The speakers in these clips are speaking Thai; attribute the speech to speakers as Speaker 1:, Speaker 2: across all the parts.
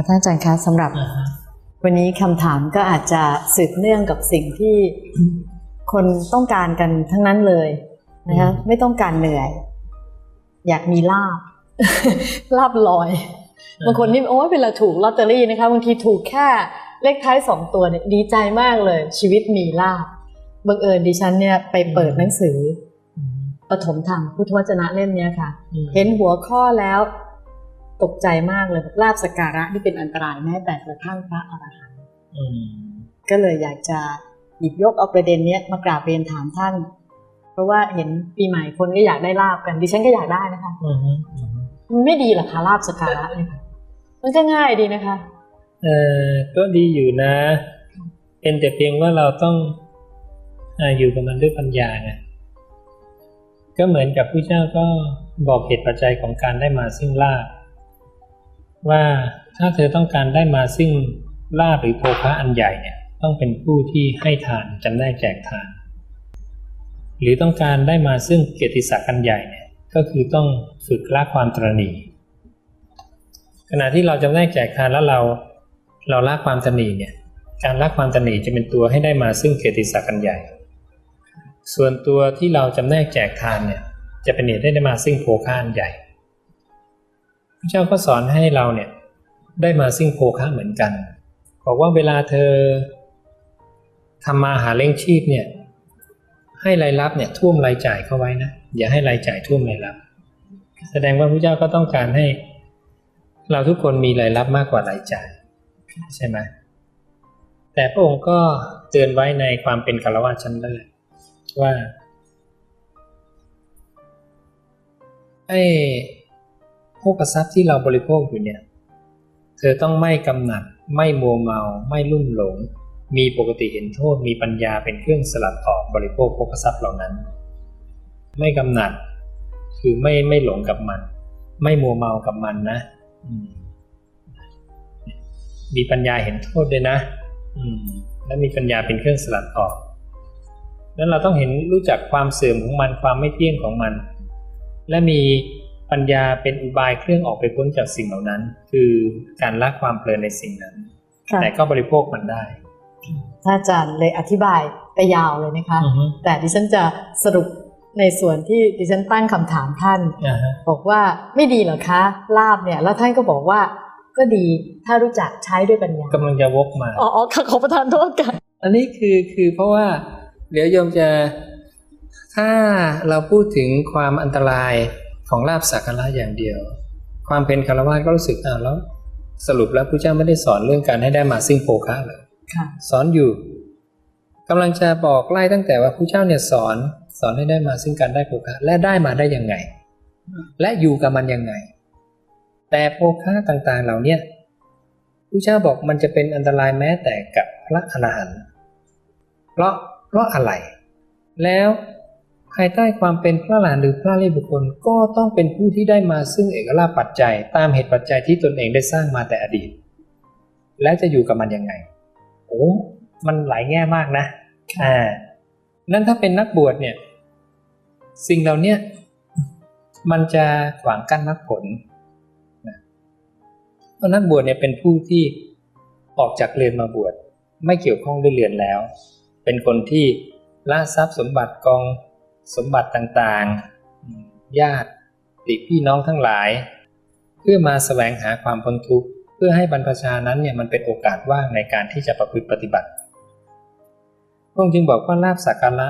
Speaker 1: ค่ะท่านอาจารย์คะสำหรับ
Speaker 2: อ่าฮะ
Speaker 1: วันนี้คำถามก็อาจจะสืบเนื่องกับสิ่งที่คนต้องการกันทั้งนั้นเลยนะคะไม่ต้องการเหนื่อย อยากมีลาบลาบลอยบางคนนี่โอ้ยเวลาถูกลอตเตอรี่นะคะบางทีถูกแค่เลขท้ายสองตัวเนี่ยดีใจมากเลย ชีวิตมีลาบบังเอิญดิฉันเนี่ยไปเปิดหนังสือ
Speaker 2: อืม
Speaker 1: ปฐมธรรมพุทธวจนะเล่มเนี้ยค่ะ
Speaker 2: อืม
Speaker 1: เห็นหัวข้อแล้ว ตกใจมากเลยลาบสกการะที่เป็นอันตรายแม้แต่กระทั่งพระอรหันต์
Speaker 2: อืม
Speaker 1: ก็เลยอยากจะหยิบยกเอาประเด็นเนี้ยมากราบเรียนถามท่าน เพราะว่าเห็นปีใหม่คนก็อยากได้ลาบกันดิฉันก็อยากได้นะคะ
Speaker 2: อืมอืมอืม
Speaker 1: มันไม่ดีเหรอคะลาบสกการะเนี่ยค่ะมันก็ง่ายดีนะคะ
Speaker 2: เออก็ดีอยู่นะ เป็นแต่เพียงว่าเราต้องอ่าอยู่กับมันด้วยปัญญาไงก็เหมือนกับผู้เจ้าก็บอกเหตุปัจจัยของการได้มาซึ่งลาบ ว่าถ้าเธอต้องการได้มาซึ่งลาบหรือโภคะอันใหญ่เนี่ยต้องเป็นผู้ที่ให้ทานจำแนกแจกทาน หรือต้องการได้มาซึ่งเกียรติศักดิ์อันใหญ่เนี่ยก็คือต้องฝึกละความตรณีขณะที่เราจำแนกแจกทานแล้วเราเราละความตนีเนี่ยการละความตนีจะเป็นตัวให้ได้มาซึ่งเกียรติศักดิ์อันใหญ่ ส่วนตัวที่เราจำแนกแจกทานเนี่ยจะเป็นเหตุให้ได้มาซึ่งโภคะอันใหญ่ พระเจ้าก็สอนให้เราเนี่ยได้มาซึ่งโภคะเหมือนกัน บอกว่าเวลาเธอทำมาหาเลี้ยงชีพเนี่ยให้รายรับเนี่ยท่วมรายจ่ายเข้าไว้นะอย่าให้รายจ่ายท่วมรายรับ แสดงว่าพระเจ้าก็ต้องการให้ เราทุกคนมีรายรับมากกว่ารายจ่าย ใช่ไหมแต่พระองค์ก็เตือนไว้ในความเป็นคารวะชั้นเลิศว่าไอ้ พวกทรัพย์ที่เราบริโภคอยู่เนี่ย เธอต้องไม่กำหนัด ไม่มัวเมา ไม่ลุ่มหลง มีปกติเห็นโทษ มีปัญญาเป็นเครื่องสลัดออกบริโภคพวกทรัพย์เหล่านั้น ไม่กำหนัด คือไม่ไม่หลงกับมัน ไม่มัวเมากับมันนะ มีปัญญาเห็นโทษด้วยนะ และมีปัญญาเป็นเครื่องสลัดออกแล้วเราต้องเห็นรู้จักความเสื่อมของมันความไม่เที่ยงของมัน และมี ปัญญาเป็นอุบายเครื่องออกไปพ้นจากสิ่งเหล่านั้น คือการละความเพลินในสิ่งนั้น
Speaker 1: ค่ะ
Speaker 2: แต่ก็บริโภคมันได้
Speaker 1: ท่านอาจารย์เลยอธิบายไปยาวเลยนะคะ
Speaker 2: อือฮึ
Speaker 1: แต่ดิฉันจะสรุปในส่วนที่ดิฉันตั้งคำถามท่าน
Speaker 2: อ่าฮะ
Speaker 1: บอกว่าไม่ดีเหรอคะลาบเนี่ย แล้วท่านก็บอกว่าก็ดีถ้ารู้จักใช้ด้วยปัญญากำ
Speaker 2: ลังจะวกมา
Speaker 1: อ๋ออ๋อค่ะขอประทานโทษกัน
Speaker 2: อันนี้คือคือเพราะว่า เดี๋ยวโยมจะถ้าเราพูดถึงความอันตราย ของลาบสักการะอย่างเดียว ความเป็นคารวะก็รู้สึกอ้าวแล้ว สรุปแล้วพระเจ้าไม่ได้สอนเรื่องการให้ได้มาซึ่งโภคะเลย
Speaker 1: ค่ะ
Speaker 2: สอนอยู่กำลังจะบอกไล่ตั้งแต่ว่าพระเจ้าเนี่ยสอนสอนให้ได้มาซึ่งการได้โภคะและได้มาได้ยังไง และอยู่กับมันยังไง แต่โภคะต่างๆเหล่าเนี้ยพระเจ้าบอกมันจะเป็นอันตรายแม้แต่กับพระอรหันต์เพราะเพราะอะไร แล้ว ภายใต้ความเป็นพระอรหันหรือพระอริยบุคคลก็ต้องเป็นผู้ที่ได้มาซึ่งเอกลาภปัจจัย ตามเหตุปัจจัยที่ตนเองได้สร้างมาแต่อดีต แล้วจะอยู่กับมันยังไง โอ้มันหลายแง่มากนะอ่านั่นถ้าเป็นนักบวชเนี่ย สิ่งเหล่านี้มันจะขวางกั้นมรรคผลนเพราะนักบวชเนี่ยเป็นผู้ที่ออกจากเรือนมาบวชไม่เกี่ยวข้องด้วยเรือนแล้ว เป็นคนที่ล่าทรัพย์สมบัติกอง สมบัติต่างๆ ญาติติพี่น้องทั้งหลาย เพื่อมาแสวงหาความพ้นทุกข์เพื่อให้บรรพชานั้นเนี่ยมันเป็นโอกาสว่างในการที่จะประพฤติปฏิบัติพระองค์จึงบอกว่าลาบสักการะ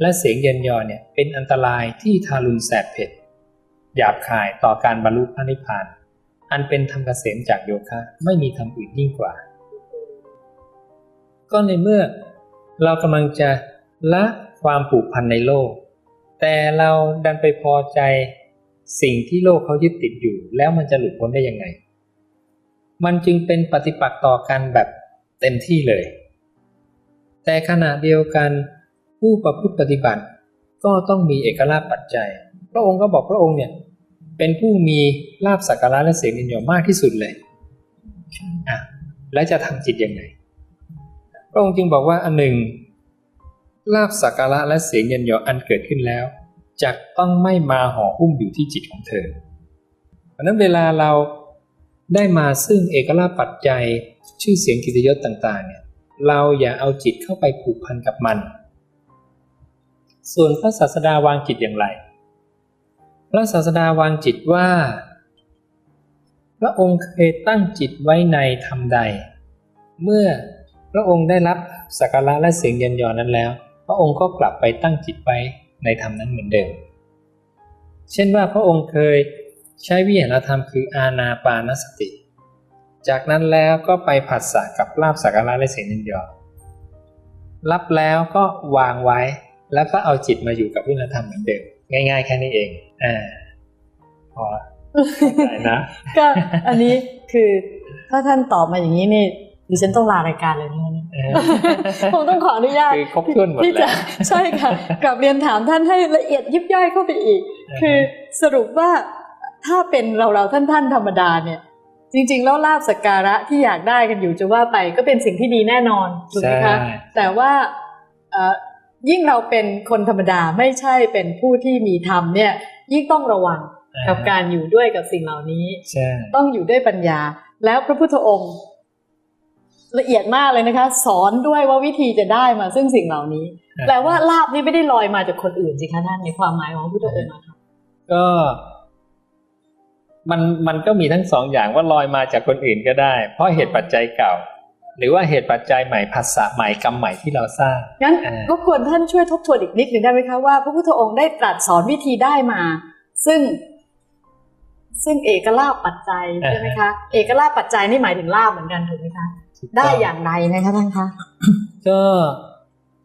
Speaker 2: และเสียงเย็นยอเนี่ยเป็นอันตรายที่ทารุณแสบเผ็ดหยาบคายต่อการบรรลุพระนิพพาน อันเป็นธรรมเกษมจากโยคะไม่มีธรรมอื่นยิ่งกว่า ก็ในเมื่อเรากำลังจะละความผูกพันในโลก แต่เราดันไปพอใจสิ่งที่โลกเขายึดติดอยู่ แล้วมันจะหลุดพ้นได้ยังไง มันจึงเป็นปฏิปักษ์ต่อกันแบบเต็มที่เลย แต่ขณะเดียวกันผู้ประพฤติปฏิบัติก็ต้องมีเอกลาภปัจจัย พระองค์ก็บอกพระองค์เนี่ยเป็นผู้มีลาภสักการะและเสียงยิยอมากที่สุดเลยอะแล้วจะทำจิตยังไง พระองค์จึงบอกว่าอันหนึ่ง ลาภสักการะและเสียงเยินยออันเกิดขึ้นแล้วจะต้องไม่มาห่อหุ้มอยู่ที่จิตของเธอเพราะนั้นเวลาเราได้มาซึ่งเอกลาภปัจจัยชื่อเสียงกิตยศต่างๆเนี่ยเราอย่าเอาจิตเข้าไปผูกพันกับมัน ส่วนพระศาสดาวางจิตอย่างไร พระศาสดาวางจิตว่า พระองค์เคยตั้งจิตไว้ในธรรมใด เมื่อพระองค์ได้รับสักการะและเสียงเยินยอนั้นแล้ว พระองค์ก็กลับไปตั้งจิตไว้ในธรรมนั้นเหมือนเดิม เช่นว่าพระองค์เคยใช้วิหารธรรมคืออาณาปานสติ จากนั้นแล้วก็ไปผัสสะกับลาบสักการะและเสียงยินยอรับแล้วก็วางไว้ แล้วก็เอาจิตมาอยู่กับวิหารธรรมเหมือนเดิม ง่าย ๆ แค่นี้เอง อ่าพอเข้าใจนะ
Speaker 1: ก็อันนี้คือถ้าท่านตอบมาอย่างนี้นี่ ดิฉันต้องลารายการเลยนะคะเนี่ย
Speaker 2: เออ
Speaker 1: ผมต้องขออนุญาต
Speaker 2: คือครบถ้วนหมด
Speaker 1: ที่จะ
Speaker 2: แล้ว
Speaker 1: ใช่ค่ะกลับเรียนถามท่านให้ละเอียดยิบย่อยเข้าไปอีก คือสรุปว่าถ้าเป็นเราเราท่านท่านๆธรรมดาเนี่ย จริงๆ แล้วลาบสักการะที่อยากได้กันอยู่จะว่าไปก็เป็นสิ่งที่ดีแน่นอนถูกไหมคะ
Speaker 2: ใช่
Speaker 1: แต่ว่าเอ่อยิ่งเราเป็นคนธรรมดาไม่ใช่เป็นผู้ที่มีธรรมเนี่ยยิ่งต้องระวังกับการอยู่ด้วยกับสิ่งเหล่านี้
Speaker 2: ใช่
Speaker 1: ต้องอยู่ด้วยปัญญา แล้วพระพุทธองค์ ละเอียดมากเลยนะคะ สอนด้วยว่าวิธีจะได้มาซึ่งสิ่งเหล่านี้แปลว่าลาบนี่ไม่ได้ลอยมาจากคนอื่นสิคะท่านในความหมายของพระพุทธองค์อะค่ะ
Speaker 2: ก็มันมันก็มีทั้งสองอย่างว่าลอยมาจากคนอื่นก็ได้ เพราะเหตุปัจจัยเก่า หรือว่าเหตุปัจจัยใหม่ภาษาใหม่กรรมใหม่ที่เราสร้าง
Speaker 1: งั้น
Speaker 2: อ่า
Speaker 1: ก็ควรท่านช่วยทบทวนอีกนิดหนึ่งได้ไหมคะว่าพระพุทธองค์ได้ตรัสสอนวิธีได้มา ซึ่ง ซึ่งเอกลาภปัจจัยใช่ไหมคะเอกลาภปัจจัยนี่หมายถึงลาภเหมือนกันถูกไหมคะ ได้อย่างไรนะคะท่านคะ
Speaker 2: ก็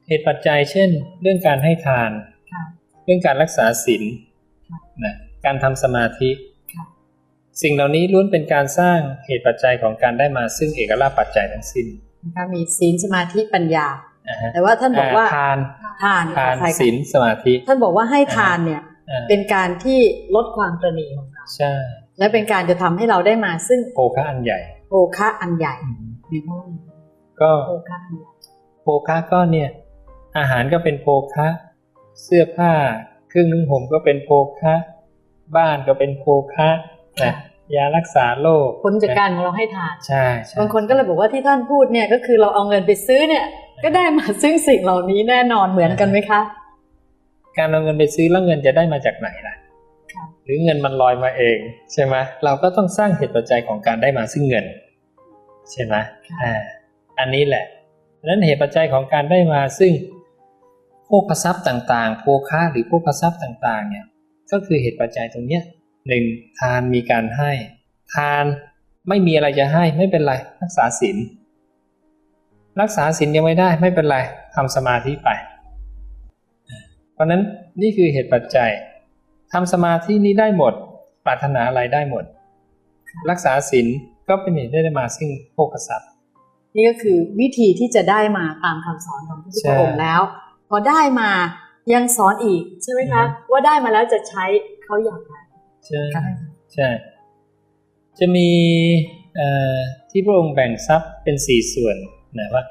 Speaker 2: เหตุปัจจัยเช่น เรื่องการให้ทาน
Speaker 1: ค่ะ
Speaker 2: เรื่องการรักษาศีล
Speaker 1: ค่ะ
Speaker 2: นะการทำสมาธิ
Speaker 1: ค่ะ
Speaker 2: สิ่งเหล่านี้ล้วนเป็นการสร้างเหตุปัจจัยของการได้มาซึ่งเอกลาภปัจจัยทั้งสิ้น
Speaker 1: นะคะมีศีลสมาธิปัญญา
Speaker 2: นะฮะ
Speaker 1: แต่ว่าท่านบอกว่า
Speaker 2: ทาน
Speaker 1: ทาน
Speaker 2: ทาน
Speaker 1: ใช่ค่ะ
Speaker 2: ศีลสมาธิ
Speaker 1: ท่านบอกว่าให้ทานเนี่ย
Speaker 2: อ่า
Speaker 1: เป็นการที่ลดความตระหนี่ของเรา
Speaker 2: ใช่
Speaker 1: และเป็นการจะทำให้เราได้มาซึ่ง
Speaker 2: โภคะอันใหญ่
Speaker 1: โภคะอันใหญ่ ในห้อง
Speaker 2: ก็
Speaker 1: โภคะอันใหญ่
Speaker 2: โภคะก็เนี่ย อาหารก็เป็นโภคะ เสื้อผ้าเครื่องนุ่งห่มก็เป็นโภคะ บ้านก็เป็นโภคะนะยารักษาโรค
Speaker 1: ผลจากการของเราให้ทาน
Speaker 2: ใช่ใช่
Speaker 1: บางคนก็เลยบอกว่าที่ท่านพูดเนี่ยก็คือเราเอาเงินไปซื้อเนี่ย ก็ได้มาซึ่งสิ่งเหล่านี้แน่นอนเหมือนกันไหมคะ
Speaker 2: การเอาเงินไปซื้อแล้วเงินจะได้มาจากไหนล่ะ
Speaker 1: ค่ะ
Speaker 2: หรือเงินมันลอยมาเอง ใช่ไหมเราก็ต้องสร้างเหตุปัจจัยของการได้มาซึ่งเงิน ใช่ไหมอ่าอันนี้แหละดังนั้นเหตุปัจจัยของการได้มาซึ่งโภคทรัพย์ต่างๆ โภคะหรือโภคทรัพย์ต่างๆ เนี่ย ก็คือเหตุปัจจัยตรงเนี้ยหนึ่งทานมีการให้ ทานไม่มีอะไรจะให้ไม่เป็นไรรักษาศีลรักษาศีลยังไม่ได้ไม่เป็นไรทำสมาธิไป เพราะฉะนั้นนี่คือเหตุปัจจัยทำสมาธินี้ได้หมด ปรารถนาอะไรได้หมด รักษาศีล ก็เป็นเหตุได้มาซึ่งโภคทรัพย์
Speaker 1: นี่ก็คือวิธีที่จะได้มาตามคำสอนของพระพุทธองค์แล้ว พอได้มายังสอนอีกใช่ไหมคะ
Speaker 2: อืม
Speaker 1: ว่าได้มาแล้วจะใช้เขาอย่างไร
Speaker 2: ใช่
Speaker 1: ค่ะ
Speaker 2: ใช่ จะมีเอ่อที่พระองค์แบ่งทรัพย์เป็นสี่ส่วนนะว่า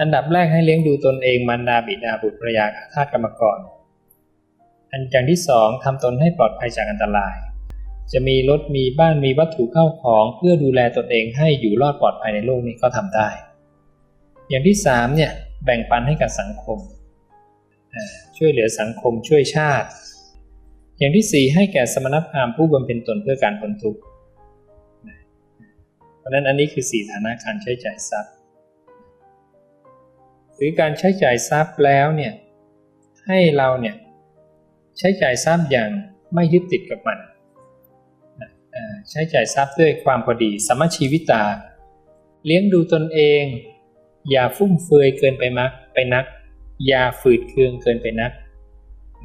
Speaker 2: อันดับแรกให้เลี้ยงดูตนเองมารดาบิดาบุตรภรรยาข้าทาสกรรมกร อันอย่างที่สองทำตนให้ปลอดภัยจากอันตราย จะมีรถมีบ้านมีวัตถุเข้าของเพื่อดูแลตนเองให้อยู่รอดปลอดภัยในโลกนี้ก็ทำได้ อย่างที่สามเนี่ยแบ่งปันให้กับสังคม ช่วยเหลือสังคมช่วยชาติ อย่างที่สี่ให้แก่สมณพราหมณ์ผู้บำเพ็ญตนเพื่อการพ้นทุกข์เพราะนั้นอันนี้คือสี่ฐานะการใช้จ่ายทรัพย์ หรือการใช้จ่ายทรัพย์แล้วเนี่ยให้เราเนี่ยใช้จ่ายทรัพย์อย่างไม่ยึดติดกับมันเใช้จ่ายทรัพย์ด้วยความพอดีสมชีวิตา เลี้ยงดูตนเอง อย่าฟุ่มเฟือยเกินไปมักไปนัก อย่าฝืดเคืองเกินไปนัก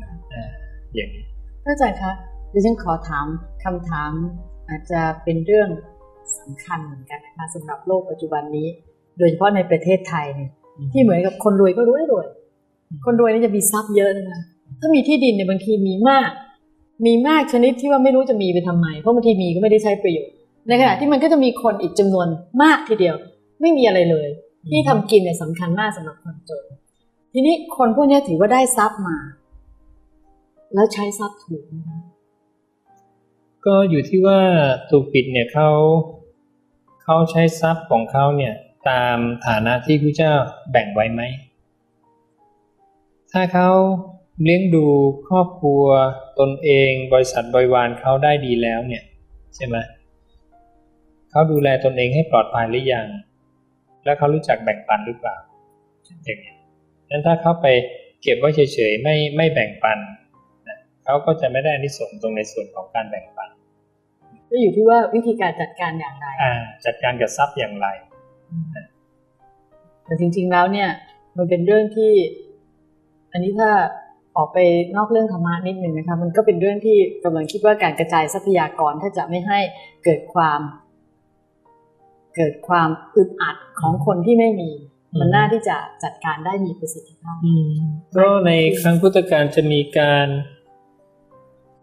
Speaker 2: นะเอ่ออย่างนี้
Speaker 1: ท่านอาจารย์คะดิฉันขอถามคำถามอาจจะเป็นเรื่องสำคัญเหมือนกันนะคะสำหรับโลกปัจจุบันนี้ โดยเฉพาะในประเทศไทยเนี่ยที่เหมือนกับคนรวยก็รวยรวย คนรวยนี่จะมีทรัพย์เยอะนะคะถ้ามีที่ดินเนี่ยบางทีมีมาก มีมากชนิดที่ว่าไม่รู้จะมีไปทำไม เพราะบางทีมีก็ไม่ได้ใช้ประโยชน์ ในขณะที่มันก็จะมีคนอีกจำนวนมากทีเดียว ไม่มีอะไรเลย ที่ทำกินเนี่ยสำคัญมากสำหรับคนจน ทีนี้คนพวกนี้ถือว่าได้ทรัพย์มา แล้วใช้ทรัพย์ถูกไหม
Speaker 2: ก็อยู่ที่ว่าถูกปิดเนี่ยเขาเขาใช้ทรัพย์ของเขาเนี่ยตามฐานะที่พระเจ้าแบ่งไว้ไหม ถ้าเขา เลี้ยงดูครอบครัวตนเองบริษัทบริวารเขาได้ดีแล้วเนี่ยใช่ไหมเขาดูแลตนเองให้ปลอดภัยหรือยัง แล้วเขารู้จักแบ่งปันหรือเปล่าอย่างนี้นั้นถ้าเขาไปเก็บไว้เฉยๆไม่ไม่แบ่งปันนะเขาก็จะไม่ได้อานิสงส์ตรงในส่วนของการแบ่งปัน
Speaker 1: ก็อยู่ที่ว่าวิธีการจัดการอย่างไร
Speaker 2: อ่าจัดการกับทรัพย์อย่างไร
Speaker 1: แต่จริงๆแล้วเนี่ย มันเป็นเรื่องที่ อันนี้ถ้า ออกไปนอกเรื่องธรรมะนิดหนึ่งนะคะมันก็เป็นเรื่องที่กำลังคิดว่าการกระจายทรัพยากรถ้าจะไม่ให้เกิดความ เกิดความอึดอัดของคนที่ไม่มี
Speaker 2: ม
Speaker 1: มันน่าที่จะจัดการได้มีประสิทธิภาพ
Speaker 2: ก็ในครั้งพุทธกาลจะมีการ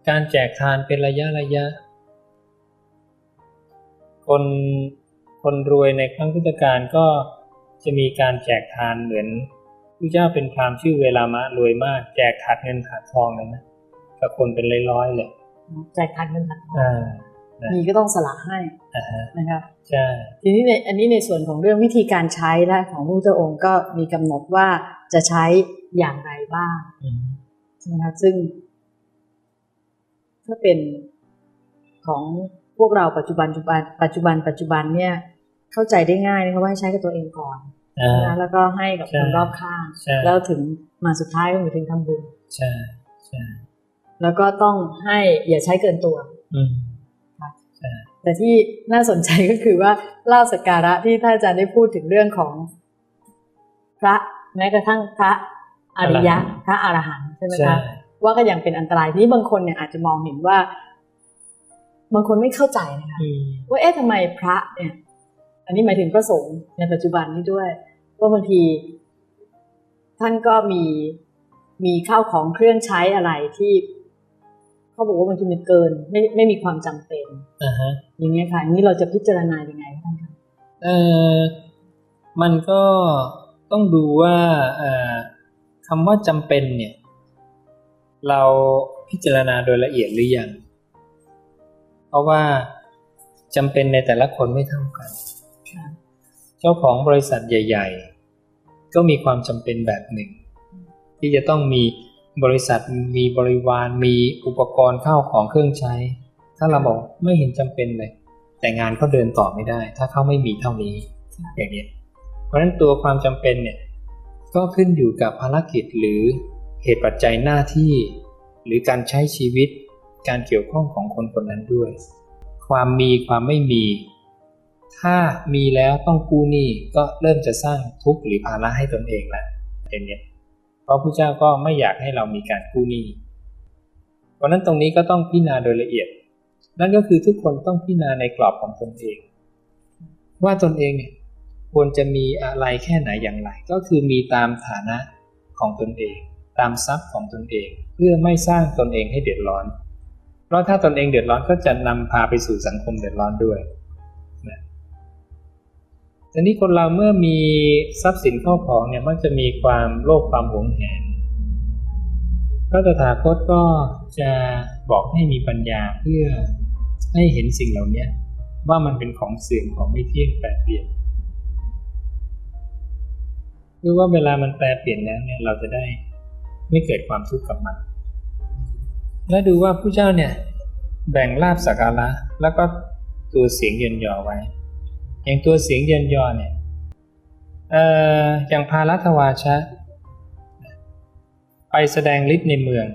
Speaker 2: การแจกทานเป็นระยะระยะ คนคนรวยในครั้งพุทธกาลก็จะมีการแจกทานเหมือน พระเจ้าเป็นพราหมณ์ชื่อเวลามะรวยมาก แจกถาดเงินถาดทองเลยนะกับคนเป็นร้อยๆเลย
Speaker 1: แจกทานเงินทานทอง
Speaker 2: อ่านะ
Speaker 1: มีก็ต้องสละให้
Speaker 2: อ่าฮะ
Speaker 1: นะคะ
Speaker 2: ใช่
Speaker 1: ทีนี้ในอันนี้ในส่วนของเรื่องวิธีการใช้และของพระพุทธองค์ก็มีกำหนดว่าจะใช้อย่างไรบ้าง
Speaker 2: อืม
Speaker 1: ใช่ไหมคะซึ่ง ถ้าเป็นของพวกเราปัจจุบันปัจจุบันปัจจุบันปัจจุบันเนี่ย เข้าใจได้ง่ายนะคะว่าให้ใช้กับตัวเองก่อน
Speaker 2: อ่า
Speaker 1: นะแล้วก็ให้กับ
Speaker 2: ใช่
Speaker 1: คนรอบข้าง
Speaker 2: ใช่
Speaker 1: แล้วถึงมาสุดท้ายก็ถึงทำบุญ
Speaker 2: ใช่ใช่
Speaker 1: แล้วก็ต้องให้อย่าใช้เกินตัว
Speaker 2: อืม
Speaker 1: แต่ที่น่าสนใจก็คือว่าลาบสักการะที่ท่านอาจารย์ได้พูดถึงเรื่องของ พระแม้กระทั่งพระอริยะพระอรหันต์ใช่ไหม
Speaker 2: ใช่
Speaker 1: คะว่าก็ยังเป็นอันตรายทีนี้บางคนเนี่ยอาจจะมองเห็นว่า บางคนไม่เข้าใจนะคะ
Speaker 2: อืม
Speaker 1: ว่าเอ๊ะทำไมพระเนี่ย อันนี้หมายถึงพระสงฆ์ในปัจจุบันนี้ด้วยว่าบางที ท่านก็มีมีข้าวของเครื่องใช้อะไรที่ เขาบอกว่าบางทีมันเกิน ไม่ไม่มีความจำเป็น
Speaker 2: อ่าฮะ
Speaker 1: อย่างเงี้ยค่ะอันนี้เราจะพิจารณายังไงคะท่านคะ
Speaker 2: เออมันก็ต้องดูว่าเอ่อคำว่าจำเป็นเนี่ย เราพิจารณาโดยละเอียดหรือยัง เพราะว่าจำเป็นในแต่ละคนไม่เท่ากัน
Speaker 1: ค่ะ
Speaker 2: เจ้าของบริษัทใหญ่ ๆ ก็มีความจำเป็นแบบหนึ่ง ที่จะต้องมีบริษัทมีบริวารมีอุปกรณ์เข้าของเครื่องใช้ ถ้าเราบอกไม่เห็นจำเป็นเลย แต่งานเขาเดินต่อไม่ได้ ถ้าเขาไม่มีเท่านี้อย่างนี้เพราะฉะนั้นตัวความจำเป็นเนี่ยก็ขึ้นอยู่กับภารกิจหรือเหตุปัจจัยหน้าที่ หรือการใช้ชีวิต การเกี่ยวข้องของคนคนนั้นด้วย ความมีความไม่มี ถ้ามีแล้วต้องกู้หนี้ก็เริ่มจะสร้างทุกข์หรือภาระให้ตนเองแล้วอย่างเนี้ยเพราะพระเจ้าก็ไม่อยากให้เรามีการกู้หนี้เพราะนั้นตรงนี้ก็ต้องพิจารณาโดยละเอียด นั่นก็คือทุกคนต้องพิจารณาในกรอบของตนเอง ว่าตนเองเนี่ยควรจะมีอะไรแค่ไหนอย่างไร ก็คือมีตามฐานะของตนเอง ตามทรัพย์ของตนเอง เพื่อไม่สร้างตนเองให้เดือดร้อน เพราะถ้าตนเองเดือดร้อนก็จะนำพาไปสู่สังคมเดือดร้อนด้วย ทีนี้คนเราเมื่อมีทรัพย์สินเข้าของเนี่ยมันจะมีความโลภความหวงแหนพระตถาคตก็จะบอกให้มีปัญญาเพื่อให้เห็นสิ่งเหล่านี้ว่ามันเป็นของเสื่อมของไม่เที่ยงแปรเปลี่ยนคือว่าเวลามันแปรเปลี่ยนแล้วเนี่ยเราจะได้ไม่เกิดความทุกข์กับมัน แล้วดูว่าผู้เจ้าเนี่ยแบ่งลาบสักการะแล้วก็ตัวเสียงเยินยอไว้ อย่างตัวเสียงเยินยอเนี่ยเอ่ออย่างพารัตวาชะ ไปแสดงฤทธิ์ในเมือง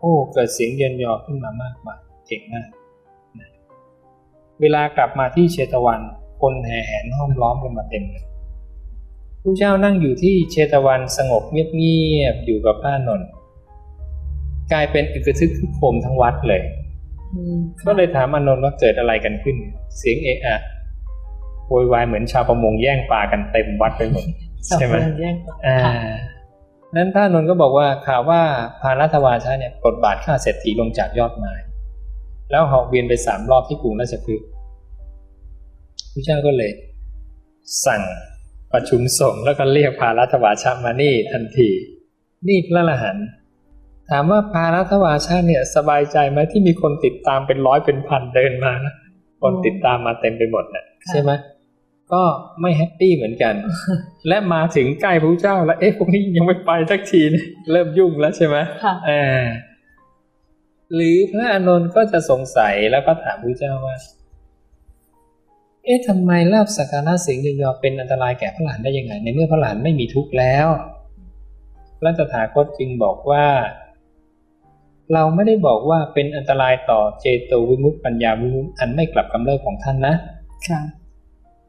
Speaker 2: โอ้เกิดเสียงเยินยอขึ้นมามากมายเก่งมากนะเวลากลับมาที่เชตวัน คนแห่แหนห้อมล้อมกันมาเต็มเลยผู้เจ้านั่งอยู่ที่เชตวันสงบเงียบๆอยู่กับพระอานนท์กลายเป็นอึกระทึกคึกโครมทั้งวัดเลย
Speaker 1: อืม
Speaker 2: ก็เลยถามอานนท์ว่าเกิดอะไรกันขึ้น เสียงเอะอะ โวยวายเหมือนชาวประมงแย่งปลากันเต็มวัดไปหมดใช่ไหม
Speaker 1: สับเปลือกแย่งต่อ
Speaker 2: อ่า
Speaker 1: ค่ะ
Speaker 2: นั้นพระอานนท์ก็บอกว่าข่าวว่าพารัตวาชะเนี่ยปลดบาทฆ่าเศรษฐีลงจากยอดไม้แล้วเหาะเวียนไปสามรอบที่กรุงราชคฤห์พระเจ้าก็เลย สั่งประชุมสงฆ์แล้วก็เรียกพารัตวาชะมานี่ทันที นี่พระอรหันต์ถามว่าพารัตวาชะเนี่ยสบายใจไหมที่มีคนติดตามเป็นร้อยเป็นพันเดินมานะคน
Speaker 1: อืม
Speaker 2: ติดตามมาเต็มไปหมดน่ะ
Speaker 1: ค่ะ
Speaker 2: ใช่ไหม ก็ไม่แฮปปี้เหมือนกัน และมาถึงใกล้พระเจ้า แล้วเอ๊ะพวกนี้ยังไม่ไปสักทีเนี่ยเริ่มยุ่งแล้วใช่ไหม
Speaker 1: ค่ะ
Speaker 2: เออหรือพระอานนท์ก็จะสงสัยแล้วก็ถามพระเจ้าว่า เอ๊ะทำไมลาบสักการะเสียงยืนยอเป็นอันตรายแก่พระหลานได้ยังไง ในเมื่อพระหลานไม่มีทุกข์แล้ว พระตถาคตจึงบอกว่า เราไม่ได้บอกว่าเป็นอันตรายต่อเจโตวิมุตติปัญญาวิมุตติอันไม่กลับกำเริบของท่านนะ
Speaker 1: ค่ะ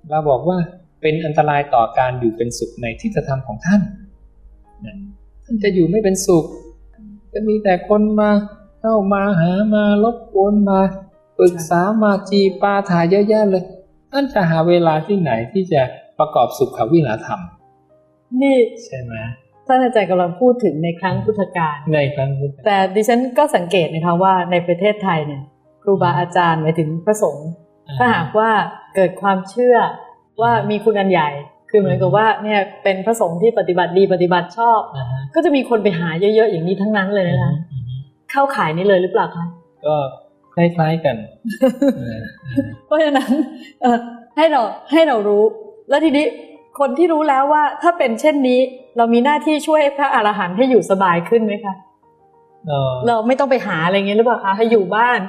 Speaker 2: เราบอกว่าเป็นอันตรายต่อการอยู่เป็นสุขในทิฏฐธรรมของท่านนะท่านจะอยู่ไม่เป็นสุข จะมีแต่คนมาเข้ามาหามารบกวนมาปรึกษามาจีปาถาเยอะแยะเลยท่านจะหาเวลาที่ไหนที่จะประกอบสุขวิหารธรรม
Speaker 1: นี่
Speaker 2: ใช่ไหม
Speaker 1: ท่านอาจารย์กำลังพูดถึงในครั้งพุทธกาล
Speaker 2: ในครั้งพุทธ
Speaker 1: แต่ดิฉันก็สังเกตนะคะว่าในประเทศไทยเนี่ยครูบาอาจารย์หมายถึงพระสงฆ์ ถ้าหากว่าเกิดความเชื่อว่ามีคุณอันใหญ่ คือเหมือนกับว่าเนี่ยเป็นพระสงฆ์ที่ปฏิบัติดีปฏิบัติชอบ
Speaker 2: อ่าฮะ
Speaker 1: ก็จะมีคนไปหาเยอะ ๆ อย่างนี้ทั้งนั้นเลยนะคะ
Speaker 2: อืม
Speaker 1: เข้าขายนี่เลยหรือเปล่าคะ
Speaker 2: ก็คล้ายๆกันเออ
Speaker 1: เพราะฉะนั้นเอ่อให้เราให้เรารู้ แล้วทีนี้คนที่รู้แล้วว่าถ้าเป็นเช่นนี้ เรามีหน้าที่ช่วยพระอรหันต์ให้อยู่สบายขึ้นไหมคะ
Speaker 2: เออ
Speaker 1: เราไม่ต้องไปหาอะไรเงี้ยหรือเปล่าคะให้อยู่บ้าน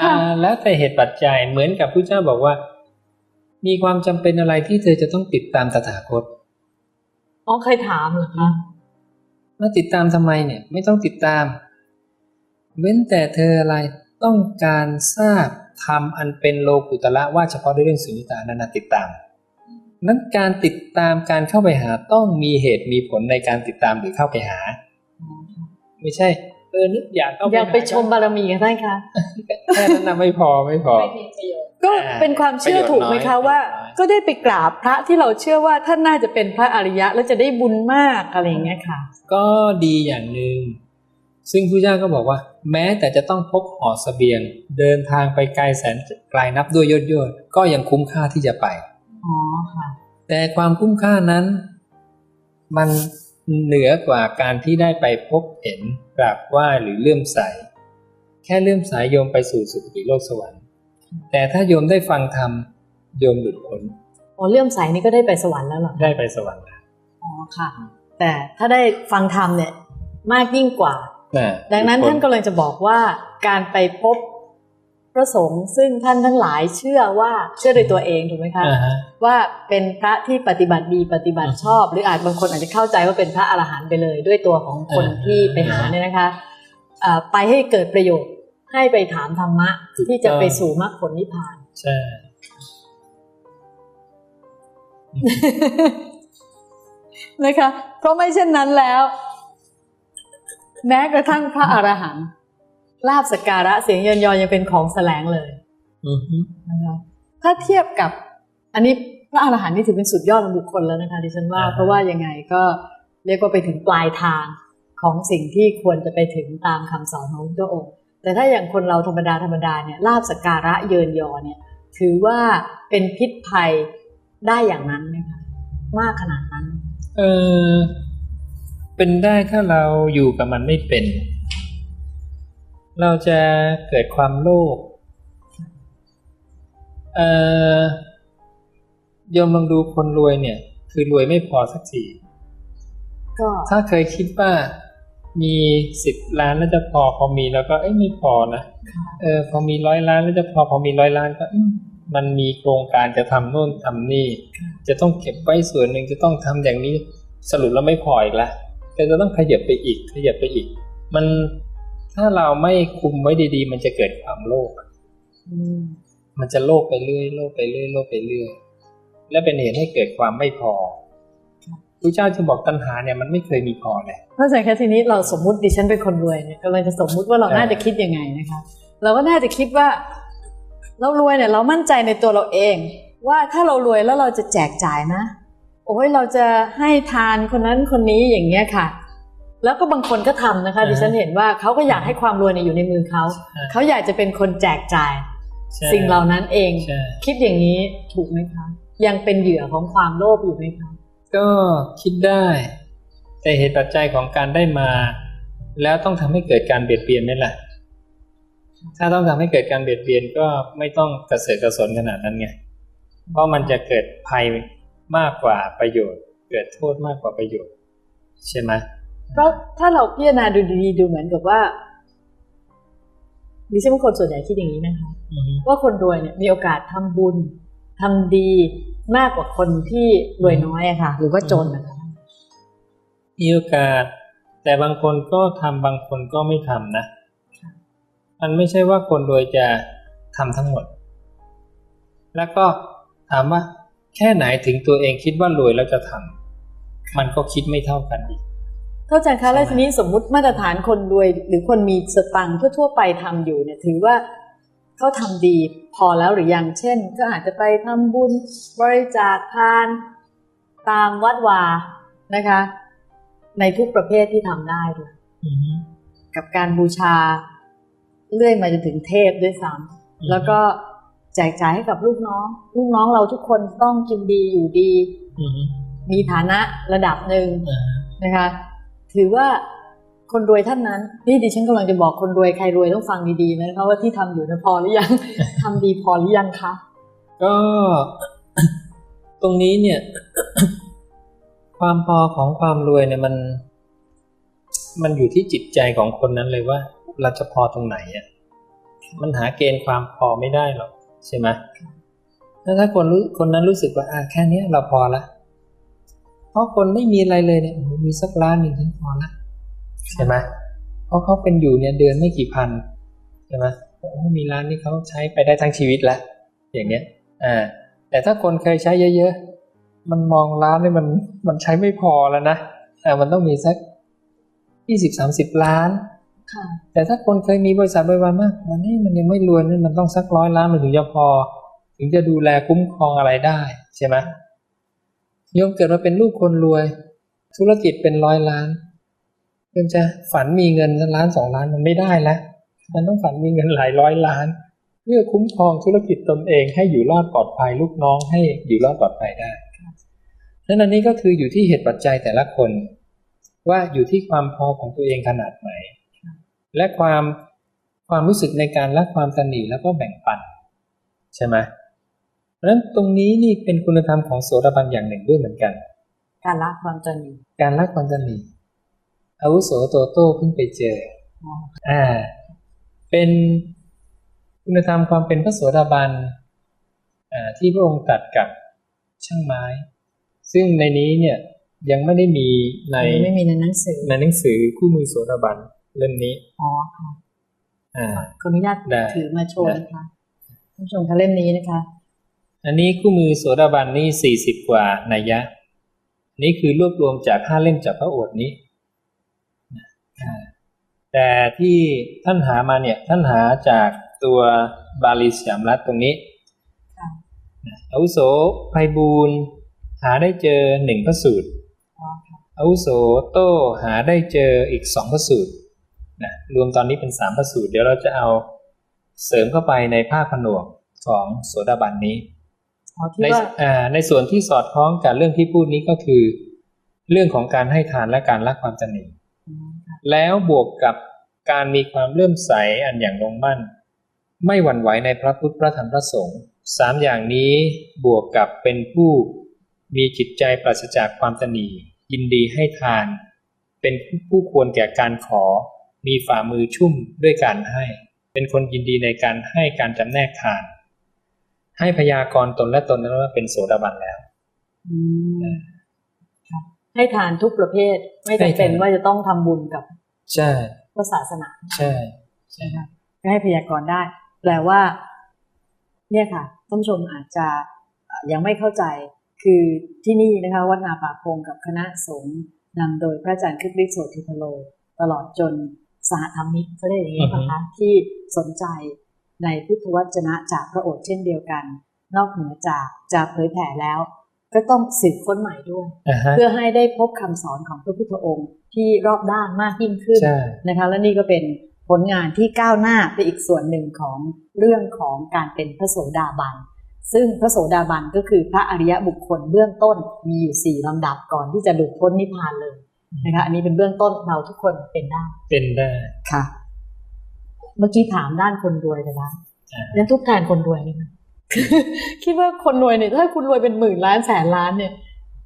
Speaker 2: อ่าแล้วแต่เหตุปัจจัยเหมือนกับพระเจ้าบอกว่า มีความจำเป็นอะไรที่เธอจะต้องติดตามตถาคต
Speaker 1: อ๋อเคยถามเหรอคะ
Speaker 2: มาติดตามทำไมเนี่ย ไม่ต้องติดตาม เว้นแต่เธออะไรต้องการทราบธรรมอันเป็นโลกุตละว่าเฉพาะด้วยเรื่องสุญญตานานาติดตาม นั้นการติดตามการเข้าไปหาต้องมีเหตุมีผลในการติดตามหรือเข้าไปหา ไม่ใช่ เออนึกอยากเข้าไป
Speaker 1: อยากไป
Speaker 2: ห
Speaker 1: ชมบารมีกันท่านคะ
Speaker 2: แค่นั้นนะไม่พอไม่พอ
Speaker 1: ก็เป็นความเชื่อ
Speaker 2: ประโยชน์
Speaker 1: ถูกไหมคะ
Speaker 2: น้อย
Speaker 1: ว่า
Speaker 2: ประโยชน์น้อย
Speaker 1: ก็ได้ไปกราบพระที่เราเชื่อว่าท่านน่าจะเป็นพระอริยะ แล้วจะได้บุญมากอะไรอย่างเงี้ยค่ะ
Speaker 2: ก็ดีอย่างหนึ่งซึ่งพระเจ้าก็บอกว่า แม้แต่จะต้องพกห่อเสบียง เดินทางไปไกลแสนไกลนับด้วยยอดยอดๆก็ยังคุ้มค่าที่จะไป
Speaker 1: อ๋อค่ะ
Speaker 2: แต่ความคุ้มค่านั้น มัน เหนือกว่าการที่ได้ไปพบเห็นกราบไหว้หรือเลื่อมใส แค่เลื่อมใสโยมไปสู่สุคติโลกสวรรค์ แต่ถ้าโยมได้ฟังธรรมโยมหลุดพ้น
Speaker 1: อ๋อเลื่อมใสนี่ก็ได้ไปสวรรค์แล้วเหรอ
Speaker 2: ได้ไปสวรรค์แล้ว
Speaker 1: อ๋อค่ะ แต่ถ้าได้ฟังธรรมเนี่ยมากยิ่งกว่า
Speaker 2: น่ะ
Speaker 1: ดังนั้น
Speaker 2: หลุ
Speaker 1: ท่าน
Speaker 2: พ้
Speaker 1: กำลังจะบอกว่าการไปพบพ ระสงฆ์ซึ่งท่านทั้งหลายเชื่อว่าเชื่อโดยตัวเองถูกไหมคะ
Speaker 2: อ่าฮะ
Speaker 1: ว่าเป็นพระที่ปฏิบัติดีปฏิบัติชอบ หรืออาจบางคนอาจจะเข้าใจว่าเป็นพระอรหันต์ไปเลย ด้วยตัวของคน
Speaker 2: อ่า
Speaker 1: ที่ไปหาเนี่ยนะคะอ่าไปให้เกิดประโยชน์ให้ไปถามธรรมะ
Speaker 2: ถูก
Speaker 1: ที่จะ
Speaker 2: ต้อง
Speaker 1: ไปสู่มรรคผลนิพพาน
Speaker 2: ใช่
Speaker 1: นะคะเพราะไม่เช่นนั้นแล้ว แม้กระทั่งพระอรหันต์ ลาบสกการะเสียงเยินยอยังเป็นของแสลงเลย
Speaker 2: อือฮึ
Speaker 1: นะคะถ้าเทียบกับ อันนี้พระอรหันต์นี่ถือเป็นสุดยอดของบุคคลแล้วนะคะดิฉันว่าเพราะว่ายังไงก็เรียกว่าไปถึงปลายทางของสิ่งที่ควรจะไปถึงตามคำสอนของพระองค์ แต่ถ้าอย่างคนเราธรรมดาธรรมดาเนี่ยลาบสกการะเยินยอเนี่ยถือว่าเป็นพิษภัยได้อย่างนั้นไหมคะมากขนาดนั้น
Speaker 2: เออเป็นได้ถ้าเราอยู่กับมันไม่เป็น เราจะเกิดความโลภเออโยมลองดูคนรวยเนี่ย คือรวยไม่พอสักที
Speaker 1: ก็
Speaker 2: ถ้าเคยคิดว่ามีสิบล้านแล้วจะพอพอมีแล้วก็เอ้ยไม่พอนะเออพอมีร้อยล้านแล้วจะพอพอมีร้อยล้านก็อืมมันมีโครงการจะทำโน่นทำนี่ จะต้องเก็บไว้ส่วนหนึ่งจะต้องทำอย่างนี้สรุปแล้วไม่พออีกละแต่จะต้องขยับไปอีกขยับไปอีก มัน ถ้าเราไม่คุมไว้ดีๆ มันจะเกิดความโลภ
Speaker 1: อืม
Speaker 2: มันจะโลภไปเรื่อยโลภไปเรื่อยโลภไปเรื่อยและเป็นเหตุให้เกิดความไม่พอพระเจ้าจะบอกตัณหาเนี่ยมันไม่เคยมีพอเลย
Speaker 1: เพราะฉะนั้นแค่ทีนี้เราสมมุติดิฉันเป็นคนรวยเนี่ยกำลังจะสมมุติว่าเรา
Speaker 2: เออ
Speaker 1: น่าจะคิดยังไงนะคะ เราก็น่าจะคิดว่า เรารวยเนี่ย เรามั่นใจในตัวเราเอง ว่าถ้าเรารวยแล้วเราจะแจกจ่ายนะ โอ้ยเราจะให้ทานคนนั้นคนนี้อย่างเงี้ยค่ะ แล้วก็บางคนก็ทำนะคะดิฉันเห็นว่าเขาก็อยากให้ความรวยเนี่ยอยู่ในมือเขาเขาอยากจะเป็นคนแจกจ่าย
Speaker 2: ใช่
Speaker 1: สิ่งเหล่านั้นเอง
Speaker 2: ใช่
Speaker 1: คิดอย่างนี้ถูกไหมคะ ยังเป็นเหยื่อของความโลภอยู่ไหมคะ
Speaker 2: ก็คิดได้ แต่เหตุปัจจัยของการได้มา แล้วต้องทำให้เกิดการเบียดเบียนไหมล่ะ ถ้าต้องทำให้เกิดการเบียดเบียนก็ไม่ต้องกระเสือกกระสนขนาดนั้นไงเพราะมันจะเกิดภัยมากกว่าประโยชน์ เกิดโทษมากกว่าประโยชน์ ใช่ไหม
Speaker 1: เพราะถ้าเราพิจารณาดูดีๆดูเหมือนกับว่าดิฉันว่าคนส่วนใหญ่คิดอย่างนี้นะคะ
Speaker 2: อือฮึ
Speaker 1: ว่าคนรวยเนี่ยมีโอกาสทำบุญทำดีมากกว่าคนที่รวยน้อยอะค่ะ หรือว่าจนนะคะ
Speaker 2: มีโอกาส แต่บางคนก็ทำบางคนก็ไม่ทำนะ มันไม่ใช่ว่าคนรวยจะทำทั้งหมด แล้วก็ถามว่าแค่ไหนถึงตัวเองคิดว่ารวยแล้วจะทำมันก็คิดไม่เท่ากันอีก
Speaker 1: เข้าใจคะแล้ว
Speaker 2: ใช่ไหม
Speaker 1: ทีนี้สมมุติมาตรฐานคนรวย หรือคนมีสตังค์ทั่วๆไปทำอยู่เนี่ยถือว่าเขาทำดีพอแล้วหรือยังเช่น ก็อาจจะไปทำบุญบริจาคทานตามวัดวานะคะ ในทุกประเภทที่ทำได้ด้วย
Speaker 2: อือฮึ
Speaker 1: กับการบูชาเรื่อยมาจนถึงเทพด้วยซ้ำแล้วก็แจกจ่ายให้กับลูกน้อง ลูกน้องเราทุกคนต้องกินดีอยู่ดี
Speaker 2: อือฮึ
Speaker 1: มีฐานะระดับหนึ่ง
Speaker 2: อ่า
Speaker 1: นะคะ ถือว่าคนรวยท่านนั้นนี่ดิฉันกำลังจะบอกคนรวยใครรวยต้องฟังดีๆนะคะว่าที่ทำอยู่เนะพอหรือยังทำดีพอหรือยังคะ
Speaker 2: ก็ตรงนี้เนี่ย ความพอของความรวยเนี่ยมัน มันอยู่ที่จิตใจของคนนั้นเลยว่า เราจะพอตรงไหนอะมันหาเกณฑ์ความพอไม่ได้หรอกใช่ไหมแล้วถ้าคนรู้คนนั้นรู้สึกว่าอ่าแค่เนี้ยเราพอละเพ ราะคนไม่มีอะไรเลยเนี่ยโอ้โหมีสักล้านหนึ่งฉันพอละใช่ไหมเพราะเขาเป็นอยู่เนี่ยเดือนไม่กี่พันใช่ไหมโอ้โหมีร้านนี้เขาใช้ไปได้ทั้งชีวิตแล้วอย่างเงี้ยอ่าแต่ถ้าคนเคยใช้เยอะๆ มันมองร้านนี่มันมันใช้ไม่พอแล้วนะอ่ามันต้องมีสักยี่สิบสามสิบล้าน
Speaker 1: ค่ะ
Speaker 2: แต่ถ้าคนเคยมีบริษัทบริวารมากมันนี่มันยังไม่รวยนั่นมันต้องสักร้อยล้านมันถึงจะพอ ถึงจะดูแลคุ้มครองอะไรได้ใช่ไหม โยมเกิดมาเป็นลูกคนรวย ธุรกิจเป็นร้อยล้านโยมจะฝันมีเงินล้านสองล้านมันไม่ได้แล้วมันต้องฝันมีเงินหลายร้อยล้าน เพื่อคุ้มครองธุรกิจตนเองให้อยู่รอดปลอดภัยลูกน้องให้อยู่รอดปลอดภัยได้นั้นอันนี้ก็คืออยู่ที่เหตุปัจจัยแต่ละคน ว่าอยู่ที่ความพอของตัวเองขนาดไหน และความความรู้สึกในการรักความตนหนีแล้วก็แบ่งปัน ใช่ไหม เพราะฉะนั้นตรงนี้นี่เป็นคุณธรรมของโสดาบันอย่างหนึ่งด้วยเหมือนกัน
Speaker 1: การละความจนอยู่
Speaker 2: การรักความตนหนีอาวุโสโตโต้เพิ่งไปเจอ
Speaker 1: อ๋อ
Speaker 2: อ่า เป็นคุณธรรมความเป็นพระโสดาบันอ่าที่พระองค์ตรัดกับช่างไม้ ซึ่งในนี้เนี่ยยังไม่ได้มีใน
Speaker 1: ไม่มีในหนังสือ
Speaker 2: ในหนังสือคู่มือโสดาบันเล่มนี้
Speaker 1: อ๋อค่ะ
Speaker 2: อ่า
Speaker 1: ขออนุญาต
Speaker 2: ได้
Speaker 1: ถือมาโชว์นะคะท่านผู้ชมคะเล่มนี้นะคะ
Speaker 2: อันนี้คู่มือโสดาบันนี่สี่สิบกว่านัยยะนนี้คือรวบรวมจากห้าเล่มจากพระโอษฐ์นี้ แต่ที่ท่านหามาเนี่ยท่านหาจากตัวบาลีสยามรัฐตรงนี้อาวุโสไพบูลหาได้เจอหนึ่งพระสูตร
Speaker 1: อา
Speaker 2: วุโสโต้หาได้เจออีกสองพระสูตรนะรวมตอนนี้เป็นสามพระสูตร เดี๋ยวเราจะเอาเสริมเข้าไปในภาคผนวกของโสดาบันนี้ ใน
Speaker 1: ว่า
Speaker 2: อ่าในส่วนที่สอดคล้องกับเรื่องที่พูดนี้ก็คือ เรื่องของการให้ทานและการรักความตนี
Speaker 1: อืมค่ะ
Speaker 2: แล้วบวกกับการมีความเลื่อมใสอันอย่างลงมั่น ไม่หวั่นไหวในพระพุทธพระธรรมพระสงฆ์สามอย่างนี้บวกกับเป็นผู้มีจิตใจปราศจากความตนียินดีให้ทาน เป็นผู้ผู้ควรแก่การขอ มีฝ่ามือชุ่มด้วยการให้ เป็นคนยินดีในการให้การจำแนกทาน ให้พยากรณ์ตนและตนนั้นว่าเป็นโสดาบันแล้ว
Speaker 1: อืมค่ะให้ทานทุกประเภท ไม่
Speaker 2: ให้
Speaker 1: จำเป็น
Speaker 2: ทาน
Speaker 1: ว่าจะต้องทำบุญกับ
Speaker 2: ใช่
Speaker 1: พระศาสนา
Speaker 2: ใช่
Speaker 1: นะคะก็ให้พยากรณ์ได้ แปลว่า เนี่ยค่ะท่านผู้ชมอาจจะเอ่อยังไม่เข้าใจคือที่นี่นะคะวัดนาป่าพงกับคณะสงฆ์นำโดยพระอาจารย์คริสต์โสธิพโล ตลอดจนสหธรรมิกเขาเรียกอย่างนี้นะคะที่สนใจ ในพุทธวจนะจากพระโอษฐ์เช่นเดียวกัน นอกเหนือจากจะเผยแผ่แล้ว ก็ต้องสืบค้นใหม่ด้วย
Speaker 2: อ่าฮะ
Speaker 1: เพื่อให้ได้พบคำสอนของพระพุทธองค์ที่รอบด้านมากยิ่งขึ้น
Speaker 2: ใช่
Speaker 1: นะคะและนี่ก็เป็นผลงานที่ก้าวหน้าไปอีกส่วนหนึ่งของเรื่องของการเป็นพระโสดาบัน ซึ่งพระโสดาบันก็คือพระอริยบุคคลเบื้องต้นมีอยู่สี่ลำดับก่อนที่จะหลุดพ้นนิพพานเลยนะคะอันนี้เป็นเบื้องต้นเราทุกคนเป็นได้
Speaker 2: เป็นได้
Speaker 1: ค่ะ เมื่อกี้ถามด้านคนรวยไปแล้ว
Speaker 2: อ่า
Speaker 1: งั้นทุกแทนคนรวยเลยนะคิดว่าคนรวยเนี่ยถ้าคุณรวยเป็นหมื่นล้านแสนล้านเนี่ย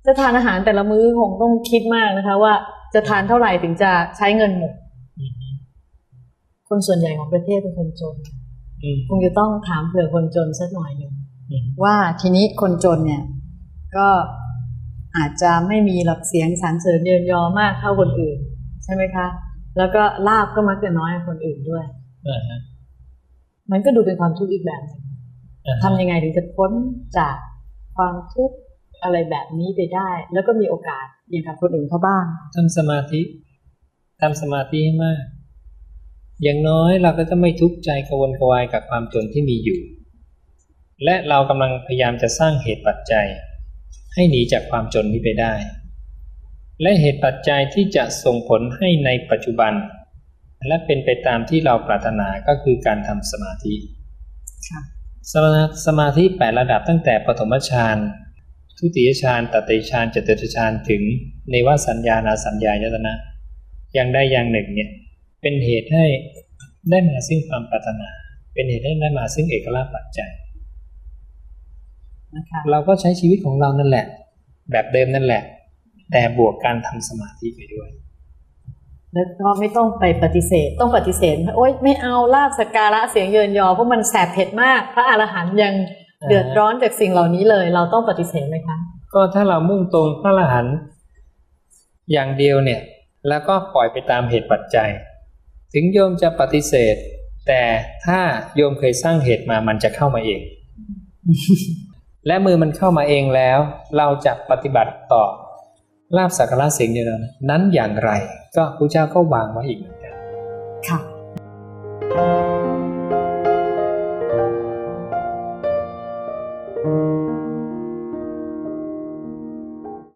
Speaker 1: จะทานอาหารแต่ละมื้อคงต้องคิดมากนะคะ ว่าจะทานเท่าไหร่ถึงจะใช้เงินหมด
Speaker 2: อืม
Speaker 1: คนส่วนใหญ่ของประเทศเป็นคนจน
Speaker 2: อืม
Speaker 1: คงจะต้องถามเผื่อคนจนสักหน่อยหนึ่ง
Speaker 2: อืม
Speaker 1: ว่าทีนี้คนจนเนี่ย ก็อาจจะไม่มีหลักเสียงสรรเสริญเยินยอมากเท่าคนอื่น ใช่ไหมคะ แล้วก็ลาบก็มักจะน้อยกว่าคนอื่นด้วย
Speaker 2: อ่าฮะ
Speaker 1: มันก็ดูเป็นความทุกข์อีกแบบหนึ่ง
Speaker 2: อ่าฮะ
Speaker 1: ทำยังไงถึงจะพ้นจากความทุกข์อะไรแบบนี้ไปได้ แล้วก็มีโอกาสอย่างกับคนอื่นเขาบ้าง
Speaker 2: ทำสมาธิทำสมาธิให้มาก อย่างน้อยเราก็จะไม่ทุกข์ใจกระวนกระวายกับความจนที่มีอยู่ และเรากำลังพยายามจะสร้างเหตุปัจจัย ให้หนีจากความจนนี้ไปได้ และเหตุปัจจัยที่จะส่งผลให้ในปัจจุบัน และเป็นไปตามที่เราปรารถนาก็คือการทำสมาธิ
Speaker 1: ค่ะ
Speaker 2: สมาสมาธิแปดระดับตั้งแต่ปฐมฌานทุติยฌานตติยฌานจตุตฌานถึงเนวสัญญานาสัญญายตนะอย่างใดอย่างหนึ่งเนี่ยเป็นเหตุให้ได้มาซึ่งความปรารถนา เป็นเหตุให้ได้มาซึ่งเอกลาภปัจจัย
Speaker 1: นะคะ
Speaker 2: เราก็ใช้ชีวิตของเรานั่นแหละ แบบเดิมนั่นแหละ แต่บวกการทำสมาธิไปด้วย
Speaker 1: แล้วก็ไม่ต้องไปปฏิเสธ ต้องปฏิเสธโอ๊ยไม่เอาลาบสกการะเสียงเยินยอเพราะมันแสบเผ็ดมาก พระอรหันต์ยัง
Speaker 2: อ่า
Speaker 1: เดือดร้อนจากสิ่งเหล่านี้เลย เราต้องปฏิเสธไหมคะ
Speaker 2: ก็ถ้าเรามุ่งตรงพระอรหันต์อย่างเดียวเนี่ย แล้วก็ปล่อยไปตามเหตุปัจจัย ถึงโยมจะปฏิเสธ แต่ถ้าโยมเคยสร้างเหตุมามันจะเข้ามาเอง และมือมันเข้ามาเองแล้ว เราจะปฏิบัติต่อ ลาบสักการะเสียงเดียวนั้นอย่างไร ก็พระเจ้าก็วางไว้อีกเหมือนกัน
Speaker 1: ค่ะ